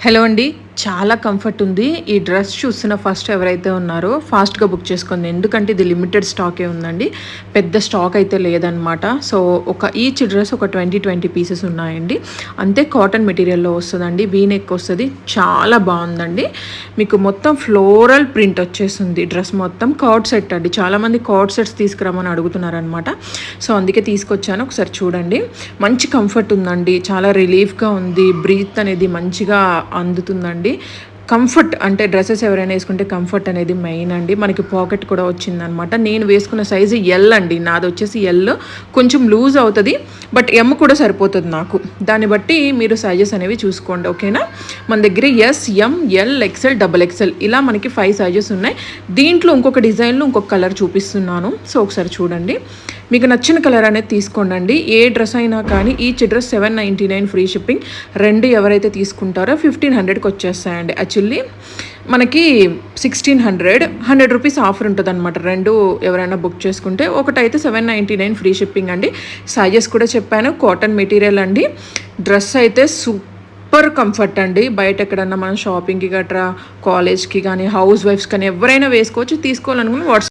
Hello అండి చాలా comfort ఉంది. ఈ డ్రెస్ చూస్తున్న ఫస్ట్ ఎవరైతే ఉన్నారో ఫాస్ట్గా బుక్ చేసుకోండి ఎందుకంటే ఇది లిమిటెడ్ స్టాకే ఉందండి. పెద్ద స్టాక్ అయితే లేదనమాట సో ఒక ఈచ్ డ్రెస్ ఒక ట్వంటీ ట్వంటీ పీసెస్ ఉన్నాయండి. అంతే కాటన్ మెటీరియల్లో వస్తుందండి. వీనెక్ వస్తుంది. చాలా బాగుందండి. మీకు మొత్తం ఫ్లోరల్ ప్రింట్ వచ్చేస్తుంది. డ్రెస్ మొత్తం కార్డ్ సెట్ అండి. చాలామంది కార్డ్ సెట్స్ తీసుకురామని అడుగుతున్నారనమాట సో అందుకే తీసుకొచ్చాను. ఒకసారి చూడండి. మంచి కంఫర్ట్ ఉందండి. చాలా రిలీఫ్గా ఉంది. బ్రీత్ అనేది మంచిగా అందుతుందండి. కంఫర్ట్ అంటే డ్రెస్సెస్ ఎవరైనా వేసుకుంటే కంఫర్ట్ అనేది మెయిన్ అండి. మనకి పాకెట్ కూడా వచ్చిందనమాట నేను వేసుకున్న సైజు ఎల్ అండి. నాది వచ్చేసి ఎల్ కొంచెం లూజ్ అవుతుంది. బట్ ఎమ్ కూడా సరిపోతుంది నాకు. దాన్ని బట్టి మీరు సైజెస్ అనేవి చూసుకోండి ఓకేనా మన దగ్గర S M L XL double XL ఇలా మనకి ఫైవ్ సైజెస్ ఉన్నాయి. దీంట్లో ఇంకొక డిజైన్లో ఇంకొక కలర్ చూపిస్తున్నాను. సో ఒకసారి చూడండి. మీకు నచ్చిన కలర్ అనేది తీసుకోండి ఏ డ్రెస్ అయినా కానీ each dress seven ninety nine free shipping రెండు ఎవరైతే తీసుకుంటారో ఫిఫ్టీన్ హండ్రెడ్కి వచ్చేస్తాయండి. యాక్చువల్లీ మనకి sixteen hundred hundred rupees offer ఉంటుంది అనమాట రెండు ఎవరైనా బుక్ చేసుకుంటే ఒకటైతే seven ninety nine free shipping అండి. సైజెస్ కూడా చెప్పాను కాటన్ మెటీరియల్ అండి. డ్రెస్ అయితే సూపర్ కంఫర్ట్ అండి. బయట ఎక్కడన్నా మనం షాపింగ్కి గట్రా కాలేజ్కి కానీ హౌస్ వైఫ్స్ కానీ ఎవరైనా వేసుకోవచ్చు తీసుకోవాలనుకుని వాట్సాప్